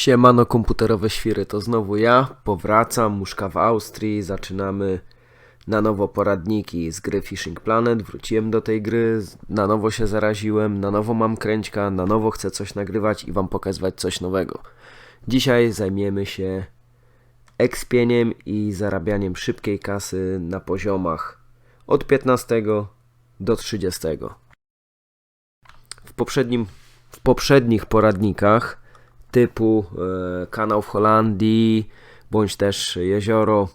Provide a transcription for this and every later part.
Siemano komputerowe świry, to znowu ja, powracam, muszka w Austrii, zaczynamy na nowo poradniki z gry Fishing Planet, wróciłem do tej gry, na nowo się zaraziłem, na nowo mam kręćka, na nowo chcę coś nagrywać i wam pokazywać coś nowego. Dzisiaj zajmiemy się ekspieniem i zarabianiem szybkiej kasy na poziomach od 15 do 30. W poprzednim w poprzednich poradnikach typu e, kanał w Holandii bądź też jezioro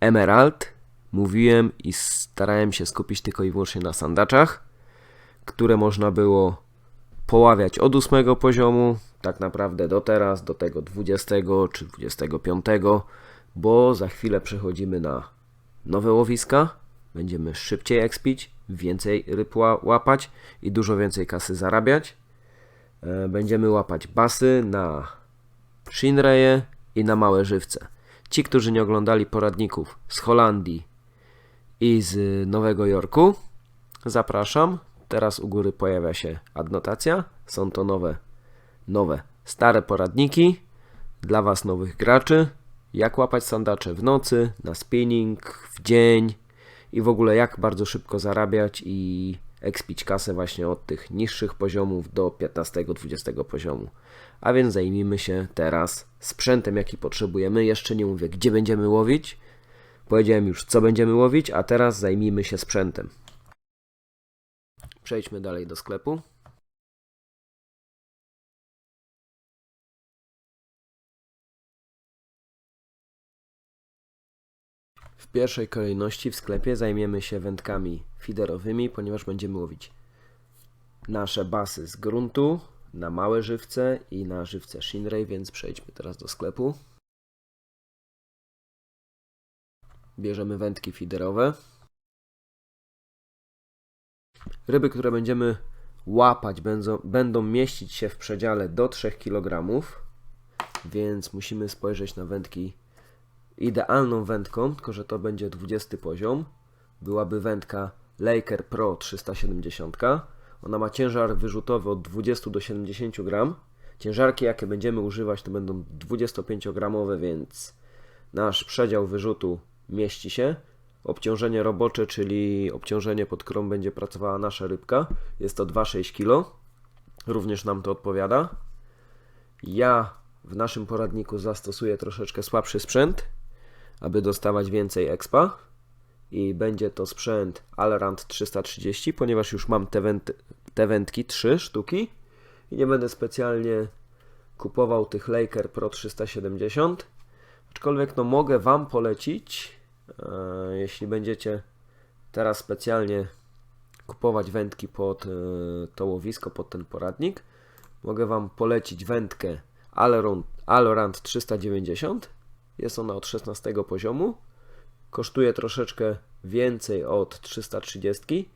Emerald mówiłem i starałem się skupić tylko i wyłącznie na sandaczach, które można było poławiać od 8 poziomu, tak naprawdę do teraz, do tego 20 czy 25, bo za chwilę przechodzimy na nowe łowiska, będziemy szybciej expić, więcej ryb ła- łapać i dużo więcej kasy zarabiać. E, Będziemy łapać basy na shinreje i na małe żywce. Ci, którzy nie oglądali poradników z Holandii i z Nowego Jorku, zapraszam. Teraz u góry pojawia się adnotacja. Są to nowe, nowe, stare poradniki dla Was nowych graczy. Jak łapać sandacze w nocy, na spinning, w dzień i w ogóle jak bardzo szybko zarabiać i ekspić kasę właśnie od tych niższych poziomów do 15-20 poziomu. A więc zajmijmy się teraz sprzętem, jaki potrzebujemy. Jeszcze nie mówię, gdzie będziemy łowić. Powiedziałem już, co będziemy łowić, a teraz zajmijmy się sprzętem. Przejdźmy dalej do sklepu. Pierwszej kolejności w sklepie zajmiemy się wędkami fiderowymi, ponieważ będziemy łowić nasze basy z gruntu na małe żywce i na żywce Shinray, więc przejdźmy teraz do sklepu. Bierzemy wędki fiderowe. Ryby, które będziemy łapać, będą, będą mieścić się w przedziale do 3 kg, więc musimy spojrzeć na wędki idealną wędką, tylko że to będzie 20 poziom, byłaby wędka Laker Pro 370. Ona ma ciężar wyrzutowy od 20 do 70 gram. Ciężarki, jakie będziemy używać, to będą 25-gramowe, więc nasz przedział wyrzutu mieści się. Obciążenie robocze, czyli obciążenie, pod którą będzie pracowała nasza rybka, jest to 2,6 kg. Również nam to odpowiada. Ja w naszym poradniku zastosuję troszeczkę słabszy sprzęt, aby dostawać więcej expa. I będzie to sprzęt Alrand 330, ponieważ już mam te, węd te wędki, 3 sztuki. I nie będę specjalnie kupował tych Laker Pro 370, aczkolwiek no mogę Wam polecić, e, jeśli będziecie teraz specjalnie kupować wędki pod e, to łowisko, pod ten poradnik, mogę Wam polecić wędkę Alrand, Alrand 390. Jest ona od 16 poziomu. Kosztuje troszeczkę więcej od 330.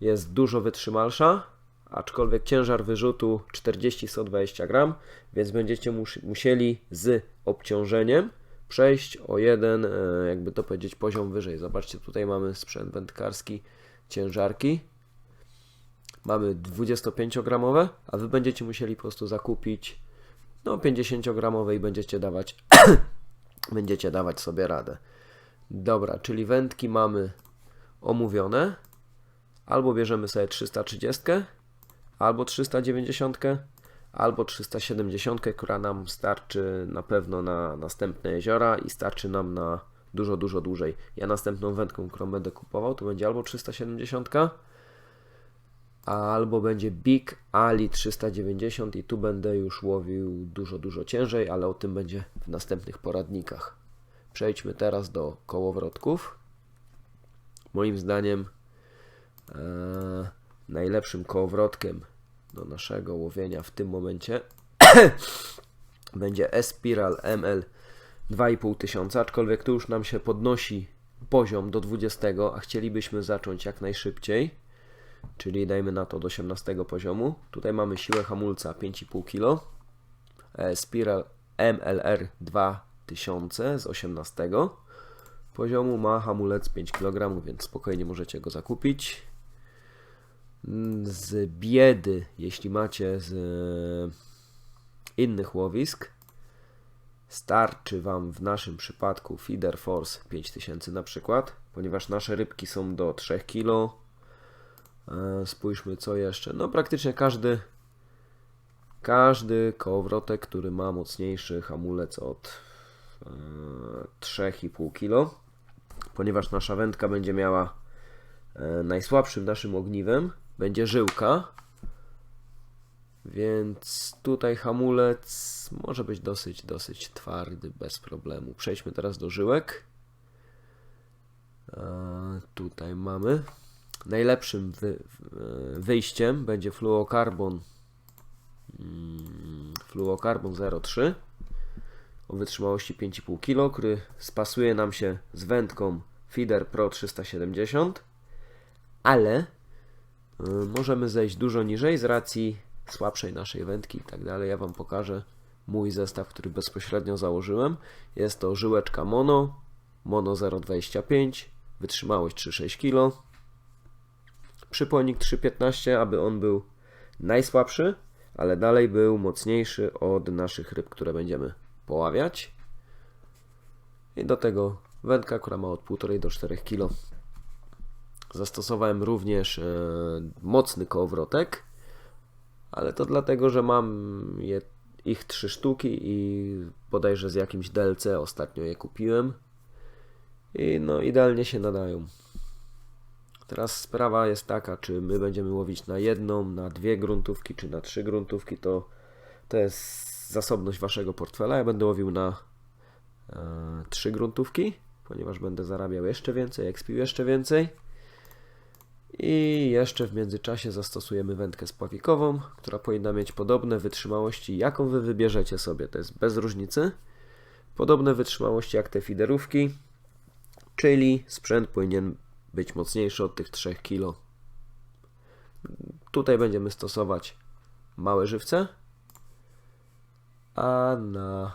Jest dużo wytrzymalsza, aczkolwiek ciężar wyrzutu 40-120 gram, więc będziecie mus- musieli z obciążeniem przejść o jeden, e, jakby to powiedzieć, poziom wyżej. Zobaczcie, tutaj mamy sprzęt wędkarski, ciężarki mamy 25-gramowe, a wy będziecie musieli po prostu zakupić no 50-gramowe i będziecie dawać będziecie dawać sobie radę. Dobra, czyli wędki mamy omówione. Albo bierzemy sobie 330, albo 390, albo 370, która nam starczy na pewno na następne jeziora i starczy nam na dużo, dużo dłużej. Ja następną wędką, którą będę kupował, to będzie albo 370, albo będzie Big Ali 390 i tu będę już łowił dużo, dużo ciężej, ale o tym będzie w następnych poradnikach. Przejdźmy teraz do kołowrotków. Moim zdaniem e, najlepszym kołowrotkiem do naszego łowienia w tym momencie będzie Espiral ML 2500, aczkolwiek tu już nam się podnosi poziom do 20, a chcielibyśmy zacząć jak najszybciej czyli dajmy na to do 18 poziomu. Tutaj mamy siłę hamulca 5,5 kg. E, Spiral MLR 2000 z 18 poziomu ma hamulec 5 kg, więc spokojnie możecie go zakupić. Mm, Z biedy, jeśli macie z innych łowisk, Starczy Wam w naszym przypadku Feeder Force 5000 na przykład, ponieważ nasze rybki są do 3 kg. E, Spójrzmy co jeszcze. No praktycznie każdy każdy kołowrotek, który ma mocniejszy hamulec od e, 3,5 kg, ponieważ nasza wędka będzie miała e, najsłabszym naszym ogniwem, będzie żyłka, więc tutaj hamulec może być dosyć, dosyć twardy, bez problemu. Przejdźmy teraz do żyłek. E, tutaj mamy. Najlepszym wy, w- wyjściem będzie fluokarbon mm, fluokarbon 03 o wytrzymałości 5,5 kg, który spasuje nam się z wędką Feeder Pro 370, ale y, możemy zejść dużo niżej z racji słabszej naszej wędki i tak dalej. Ja Wam pokażę mój zestaw, który bezpośrednio założyłem. Jest to żyłeczka mono, mono 0,25, wytrzymałość 3,6 kg, przypojnik 3,15, aby on był najsłabszy, ale dalej był mocniejszy od naszych ryb, które będziemy poławiać. I do tego wędka, która ma od 1,5 do 4 kg. Zastosowałem również e, mocny kołowrotek, ale to dlatego, że mam je, ich trzy sztuki i bodajże z jakimś DLC ostatnio je kupiłem. I no idealnie się nadają. Teraz sprawa jest taka, czy my będziemy łowić na jedną, na dwie gruntówki, czy na trzy gruntówki, to, to jest zasobność waszego portfela. Ja będę łowił na e, trzy gruntówki, ponieważ będę zarabiał jeszcze więcej, ekspił jeszcze więcej. I jeszcze w międzyczasie zastosujemy wędkę spławikową, która powinna mieć podobne wytrzymałości, jaką wy wybierzecie sobie. To jest bez różnicy. Podobne wytrzymałości jak te fiderówki, czyli sprzęt powinien być mocniejszy od tych 3 kg. Tutaj będziemy stosować małe żywce, a na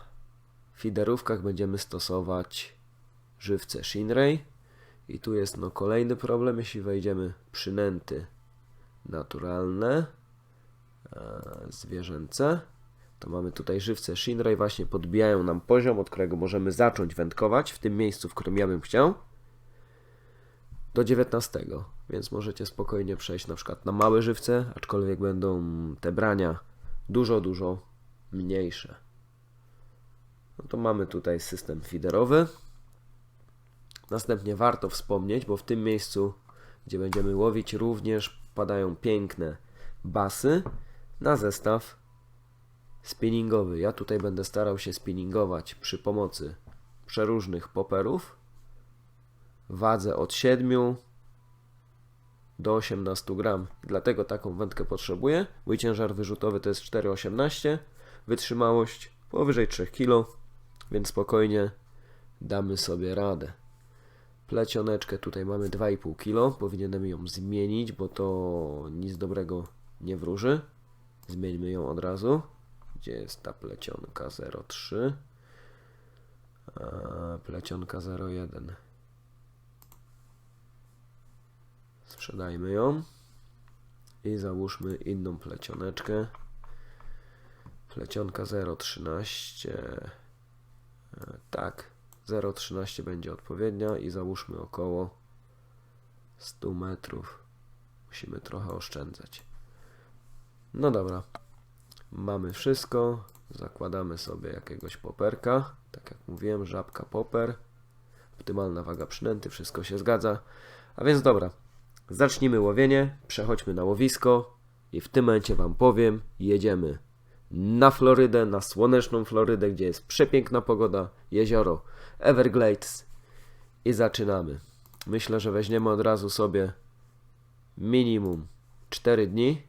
fiderówkach będziemy stosować żywce Shinray. I tu jest no kolejny problem, jeśli wejdziemy przynęty naturalne, e, zwierzęce, to mamy tutaj żywce Shinray, właśnie podbijają nam poziom, od którego możemy zacząć wędkować w tym miejscu, w którym ja bym chciał do 19, więc możecie spokojnie przejść na przykład na małe żywce, aczkolwiek będą te brania dużo, dużo mniejsze. No to mamy tutaj system feederowy. Następnie warto wspomnieć, bo w tym miejscu, gdzie będziemy łowić, również padają piękne basy na zestaw spinningowy. Ja tutaj będę starał się spinningować przy pomocy przeróżnych poperów wadze od 7 do 18 gram. Dlatego taką wędkę potrzebuję. Mój ciężar wyrzutowy to jest 4,18, wytrzymałość powyżej 3 kg, więc spokojnie damy sobie radę. Plecioneczkę tutaj mamy 2,5 kg. Powinienem ją zmienić, bo to nic dobrego nie wróży. Zmieńmy ją od razu. Gdzie jest ta plecionka 03? A, plecionka 01. Sprzedajmy ją i załóżmy inną plecioneczkę. Plecionka 0,13. E, Tak, 0,13 będzie odpowiednia i załóżmy około 100 metrów. Musimy trochę oszczędzać. No dobra, mamy wszystko. Zakładamy sobie jakiegoś poperka. Tak jak mówiłem, żabka poper. Optymalna waga przynęty, wszystko się zgadza. A więc dobra, zacznijmy łowienie, przechodźmy na łowisko i w tym momencie Wam powiem, jedziemy na Florydę, na słoneczną Florydę, gdzie jest przepiękna pogoda, jezioro Everglades i zaczynamy. Myślę, że weźmiemy od razu sobie minimum 4 dni.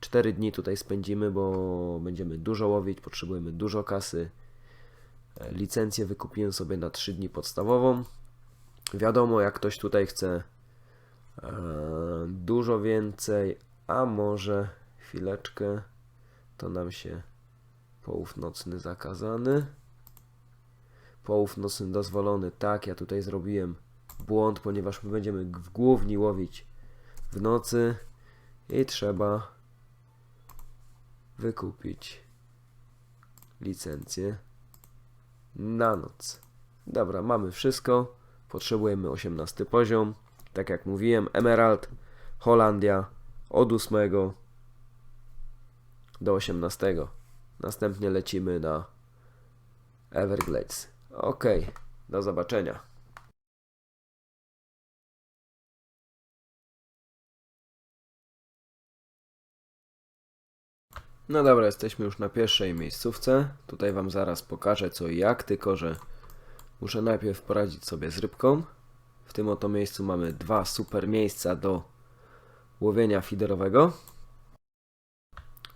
4 dni tutaj spędzimy, bo będziemy dużo łowić, potrzebujemy dużo kasy. E, Licencję wykupiłem sobie na 3 dni podstawową. Wiadomo, jak ktoś tutaj chce dużo więcej, a może chwileczkę, to nam się połów nocny zakazany. Połów nocny dozwolony. Tak, ja tutaj zrobiłem błąd, ponieważ my będziemy w główni łowić w nocy i trzeba wykupić licencję na noc. Dobra, mamy wszystko. Potrzebujemy 18 poziom. Tak jak mówiłem, Emerald, Holandia od 8 do 18. Następnie lecimy na Everglades. Ok, do zobaczenia. No dobra, jesteśmy już na pierwszej miejscówce. Tutaj Wam zaraz pokażę co i jak, tylko że muszę najpierw poradzić sobie z rybką. W tym oto miejscu mamy dwa super miejsca do łowienia fiderowego.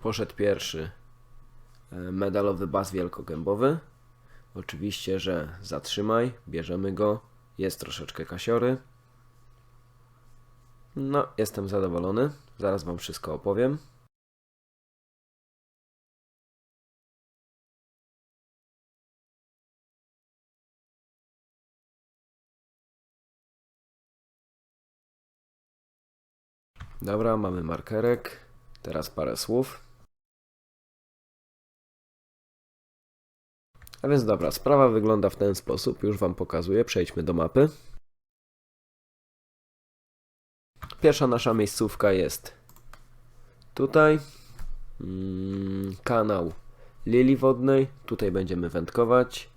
Poszedł pierwszy e, medalowy bas wielkogębowy. Oczywiście, że zatrzymaj, bierzemy go. Jest troszeczkę kasiory. No, jestem zadowolony. Zaraz Wam wszystko opowiem. Dobra, mamy markerek. Teraz parę słów. A więc dobra, sprawa wygląda w ten sposób. Już Wam pokazuję. Przejdźmy do mapy. Pierwsza nasza miejscówka jest tutaj. Mm, kanał Lili Wodnej. Tutaj będziemy wędkować.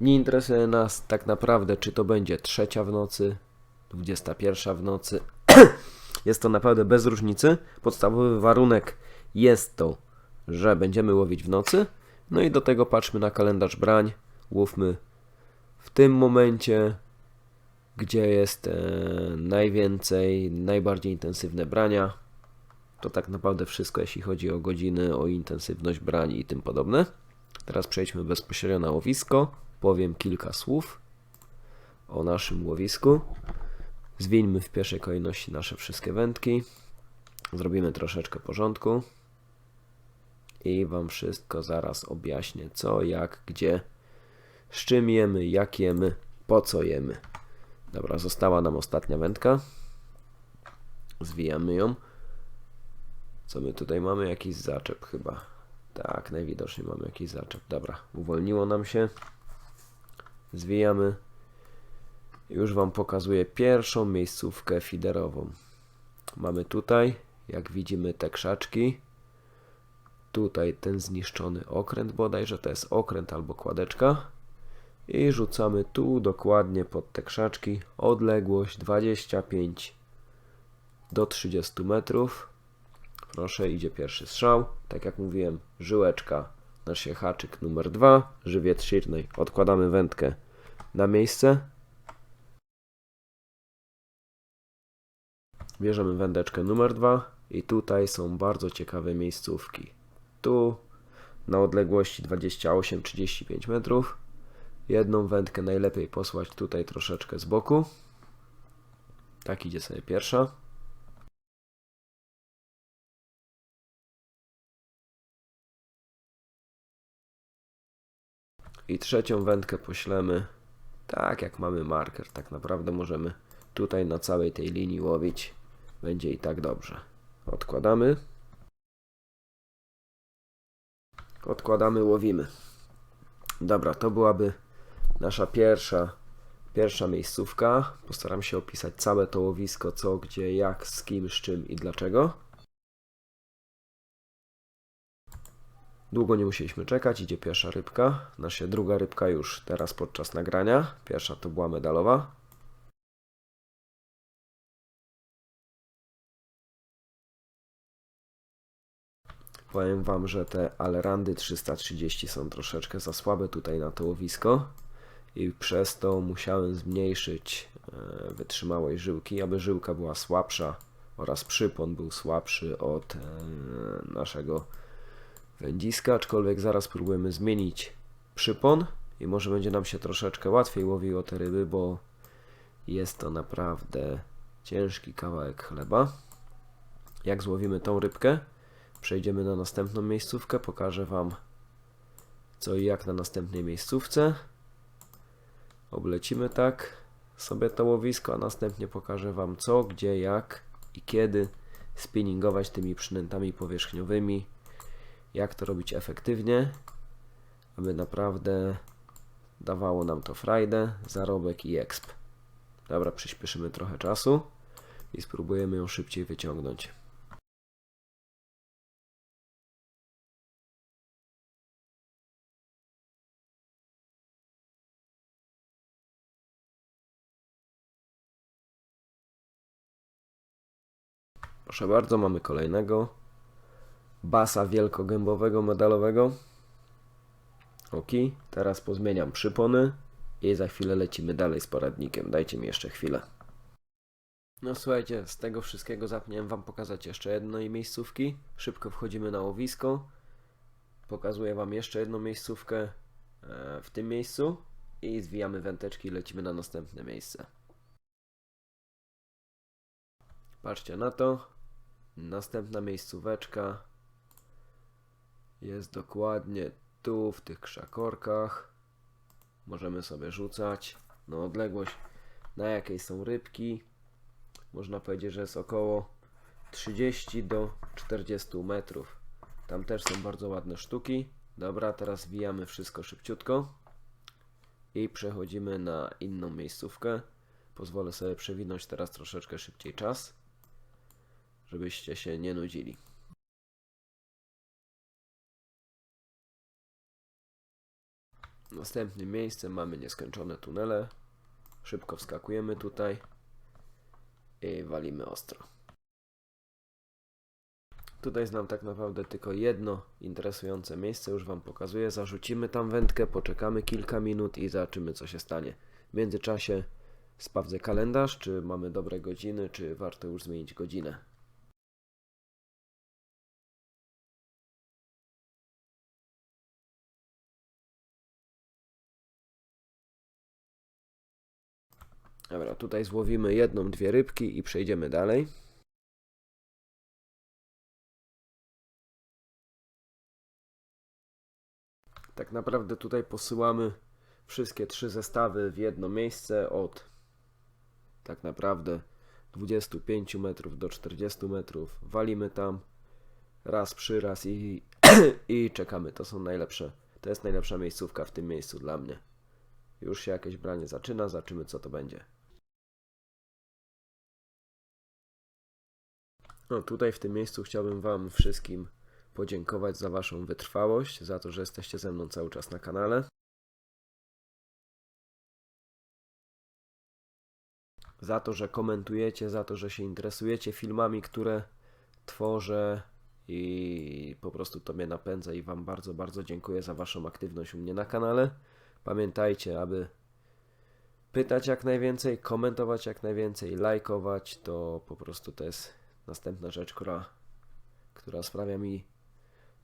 Nie interesuje nas tak naprawdę, czy to będzie trzecia w nocy, 21 w nocy. Jest to naprawdę bez różnicy. Podstawowy warunek jest to, że będziemy łowić w nocy. No i do tego patrzmy na kalendarz brań. Łówmy w tym momencie, gdzie jest e, najwięcej, najbardziej intensywne brania. To tak naprawdę wszystko, jeśli chodzi o godziny, o intensywność brań i tym podobne. Teraz przejdźmy bezpośrednio na łowisko. Powiem kilka słów o naszym łowisku. Zwieńmy w pierwszej kolejności nasze wszystkie wędki. Zrobimy troszeczkę porządku. I Wam wszystko zaraz objaśnię, co, jak, gdzie, z czym jemy, jak jemy, po co jemy. Dobra, została nam ostatnia wędka. Zwijamy ją. Co my tutaj mamy? Jakiś zaczep chyba. Tak, najwidoczniej mamy jakiś zaczep. Dobra, uwolniło nam się. Zwijamy. Już Wam pokazuję pierwszą miejscówkę fiderową. Mamy tutaj, jak widzimy, te krzaczki. Tutaj ten zniszczony okręt bodajże, to jest okręt albo kładeczka. I rzucamy tu dokładnie pod te krzaczki. Odległość 25 do 30 metrów. Proszę, idzie pierwszy strzał. Tak jak mówiłem, żyłeczka, nasz haczyk numer 2, żywiec Shirley. Odkładamy wędkę na miejsce. Bierzemy wędeczkę numer 2 i tutaj są bardzo ciekawe miejscówki. Tu na odległości 28-35 metrów. Jedną wędkę najlepiej posłać tutaj troszeczkę z boku. Tak idzie sobie pierwsza. I trzecią wędkę poślemy tak jak mamy marker. Tak naprawdę możemy tutaj na całej tej linii łowić. Będzie i tak dobrze. Odkładamy. Odkładamy, łowimy. Dobra, to byłaby nasza pierwsza, pierwsza miejscówka. Postaram się opisać całe to łowisko, co, gdzie, jak, z kim, z czym i dlaczego. Długo nie musieliśmy czekać, idzie pierwsza rybka. Nasza druga rybka już teraz podczas nagrania. Pierwsza to była medalowa. Powiem Wam, że te Alrandy 330 są troszeczkę za słabe tutaj na to łowisko i przez to musiałem zmniejszyć e, wytrzymałość żyłki, aby żyłka była słabsza oraz przypon był słabszy od e, naszego wędziska, aczkolwiek zaraz spróbujemy zmienić przypon i może będzie nam się troszeczkę łatwiej łowiło te ryby, bo jest to naprawdę ciężki kawałek chleba. Jak złowimy tą rybkę? Przejdziemy na następną miejscówkę, pokażę Wam co i jak na następnej miejscówce. Oblecimy tak sobie to łowisko, a następnie pokażę Wam co, gdzie, jak i kiedy spinningować tymi przynętami powierzchniowymi, jak to robić efektywnie, aby naprawdę dawało nam to frajdę, zarobek i exp. Dobra, przyspieszymy trochę czasu i spróbujemy ją szybciej wyciągnąć. Proszę bardzo, mamy kolejnego basa wielkogębowego medalowego. Ok, teraz pozmieniam przypony i za chwilę lecimy dalej z poradnikiem. Dajcie mi jeszcze chwilę. No słuchajcie, z tego wszystkiego zapomniałem Wam pokazać jeszcze jednej miejscówki. Szybko wchodzimy na łowisko. Pokazuję Wam jeszcze jedną miejscówkę e, w tym miejscu i zwijamy węteczki i lecimy na następne miejsce. Patrzcie na to. Następna miejscóweczka jest dokładnie tu, w tych krzakorkach. Możemy sobie rzucać na odległość, na jakiej są rybki. Można powiedzieć, że jest około 30 do 40 metrów. Tam też są bardzo ładne sztuki. Dobra, teraz wijamy wszystko szybciutko i przechodzimy na inną miejscówkę. Pozwolę sobie przewinąć teraz troszeczkę szybciej czas, żebyście się nie nudzili. Następnym miejscem mamy nieskończone tunele. Szybko wskakujemy tutaj i walimy ostro. Tutaj znam tak naprawdę tylko jedno interesujące miejsce, już Wam pokazuję. Zarzucimy tam wędkę, poczekamy kilka minut i zobaczymy co się stanie. W międzyczasie sprawdzę kalendarz, czy mamy dobre godziny, czy warto już zmienić godzinę. Dobra, tutaj złowimy jedną, dwie rybki i przejdziemy dalej. Tak naprawdę tutaj posyłamy wszystkie trzy zestawy w jedno miejsce od tak naprawdę 25 metrów do 40 metrów. Walimy tam raz przy raz i, i czekamy. To są najlepsze. To jest najlepsza miejscówka w tym miejscu dla mnie. Już się jakieś branie zaczyna, zobaczymy co to będzie. No tutaj w tym miejscu chciałbym Wam wszystkim podziękować za Waszą wytrwałość, za to, że jesteście ze mną cały czas na kanale. Za to, że komentujecie, za to, że się interesujecie filmami, które tworzę i po prostu to mnie napędza i Wam bardzo, bardzo dziękuję za Waszą aktywność u mnie na kanale. Pamiętajcie, aby pytać jak najwięcej, komentować jak najwięcej, lajkować, to po prostu to jest następna rzecz, która, która sprawia mi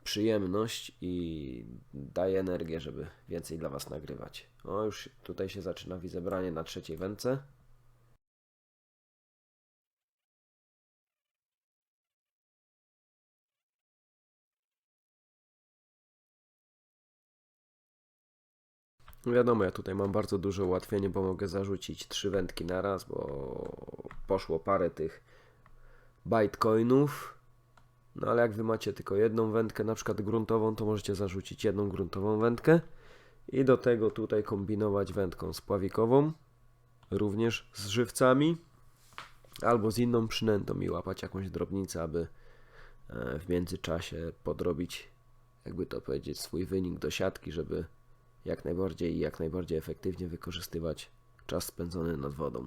przyjemność i daje energię, żeby więcej dla Was nagrywać. O, już tutaj się zaczyna wizebranie na trzeciej wędce. Wiadomo, ja tutaj mam bardzo duże ułatwienie, bo mogę zarzucić trzy wędki na raz, bo poszło parę tych Bitcoinów. No ale jak wy macie tylko jedną wędkę, na przykład gruntową, to możecie zarzucić jedną gruntową wędkę i do tego tutaj kombinować wędką spławikową, również z żywcami, albo z inną przynętą i łapać jakąś drobnicę, aby e, w międzyczasie podrobić, jakby to powiedzieć, swój wynik do siatki, żeby jak najbardziej i jak najbardziej efektywnie wykorzystywać czas spędzony nad wodą.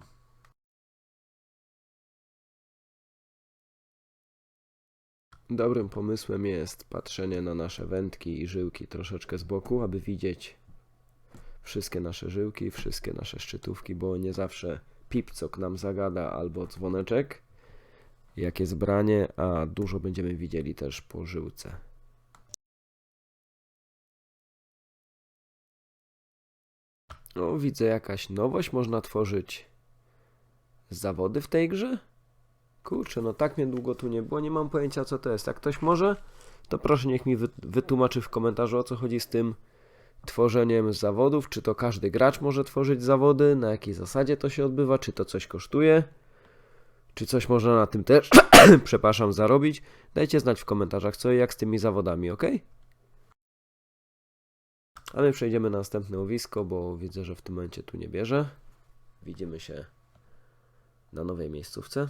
Dobrym pomysłem jest patrzenie na nasze wędki i żyłki troszeczkę z boku, aby widzieć wszystkie nasze żyłki, wszystkie nasze szczytówki, bo nie zawsze pipcok nam zagada albo dzwoneczek, jak jest branie, a dużo będziemy widzieli też po żyłce. O, widzę jakaś nowość, można tworzyć zawody w tej grze? Kurczę, no tak mnie długo tu nie było, nie mam pojęcia co to jest. Jak ktoś może, to proszę niech mi wy- wytłumaczy w komentarzu o co chodzi z tym tworzeniem zawodów. Czy to każdy gracz może tworzyć zawody, na jakiej zasadzie to się odbywa, czy to coś kosztuje, czy coś można na tym też, przepraszam, zarobić. Dajcie znać w komentarzach co i jak z tymi zawodami, ok? A my przejdziemy na następne łowisko, bo widzę, że w tym momencie tu nie bierze. Widzimy się na nowej miejscówce.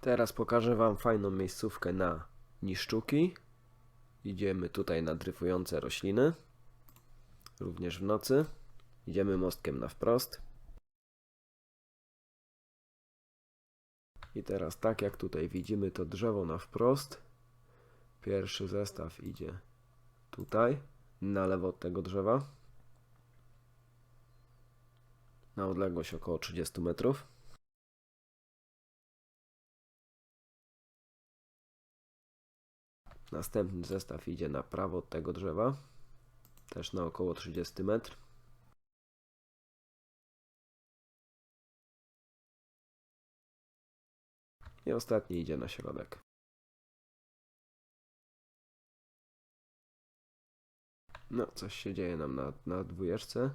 Teraz pokażę Wam fajną miejscówkę na niszczuki. Idziemy tutaj na dryfujące rośliny. Również w nocy. Idziemy mostkiem na wprost. I teraz tak jak tutaj widzimy to drzewo na wprost. Pierwszy zestaw idzie tutaj, na lewo od tego drzewa. Na odległość około 30 metrów. Następny zestaw idzie na prawo od tego drzewa, też na około 30 metr. I ostatni idzie na środek. No, coś się dzieje nam na, na dwójeczce.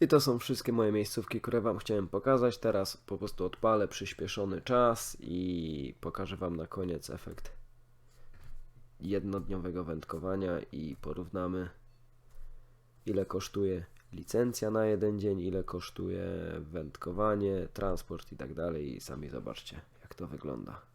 I to są wszystkie moje miejscówki, które Wam chciałem pokazać. Teraz po prostu odpalę przyspieszony czas i pokażę Wam na koniec efekt jednodniowego wędkowania i porównamy ile kosztuje licencja na jeden dzień, ile kosztuje wędkowanie, transport i tak dalej i sami zobaczcie jak to wygląda.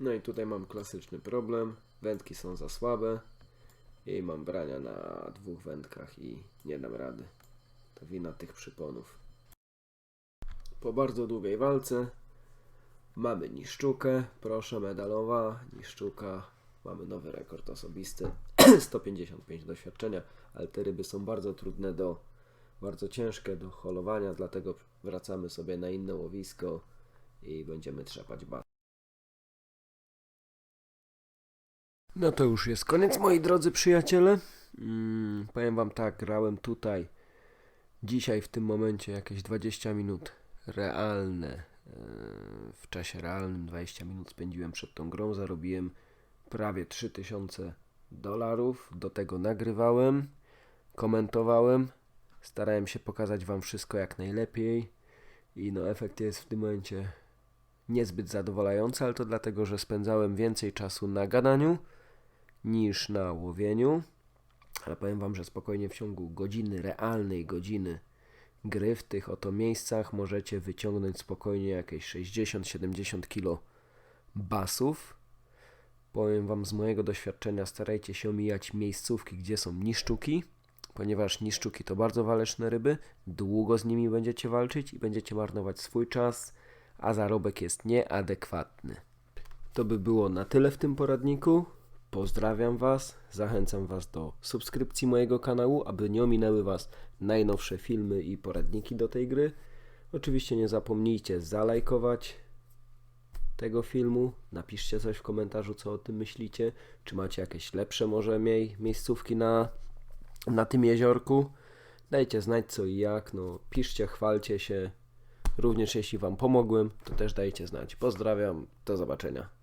No i tutaj mam klasyczny problem. Wędki są za słabe i mam brania na dwóch wędkach i nie dam rady. To wina tych przyponów. Po bardzo długiej walce mamy niszczukę, proszę medalowa, niszczuka. Mamy nowy rekord osobisty, 155 doświadczenia, ale te ryby są bardzo trudne do, bardzo ciężkie do holowania, dlatego wracamy sobie na inne łowisko i będziemy trzepać bat. No to już jest koniec, moi drodzy przyjaciele. Mm, powiem wam tak, grałem tutaj dzisiaj w tym momencie jakieś 20 minut realne. e, W czasie realnym 20 minut spędziłem przed tą grą, zarobiłem prawie 3000 dolarów. Do tego nagrywałem, komentowałem, starałem się pokazać wam wszystko jak najlepiej i no efekt jest w tym momencie niezbyt zadowalający, ale to dlatego, że spędzałem więcej czasu na gadaniu niż na łowieniu. Ale powiem Wam, że spokojnie w ciągu godziny, realnej godziny gry w tych oto miejscach możecie wyciągnąć spokojnie jakieś 60-70 kg basów. Powiem Wam z mojego doświadczenia, starajcie się omijać miejscówki, gdzie są niszczuki, ponieważ niszczuki to bardzo waleczne ryby, długo z nimi będziecie walczyć i będziecie marnować swój czas, a zarobek jest nieadekwatny. To by było na tyle w tym poradniku. Pozdrawiam Was, zachęcam Was do subskrypcji mojego kanału, aby nie ominęły Was najnowsze filmy i poradniki do tej gry. Oczywiście nie zapomnijcie zalajkować tego filmu, napiszcie coś w komentarzu, co o tym myślicie, czy macie jakieś lepsze może mniej miejscówki na, na tym jeziorku. Dajcie znać co i jak, no piszcie, chwalcie się. Również jeśli Wam pomogłem, to też dajcie znać. Pozdrawiam, do zobaczenia.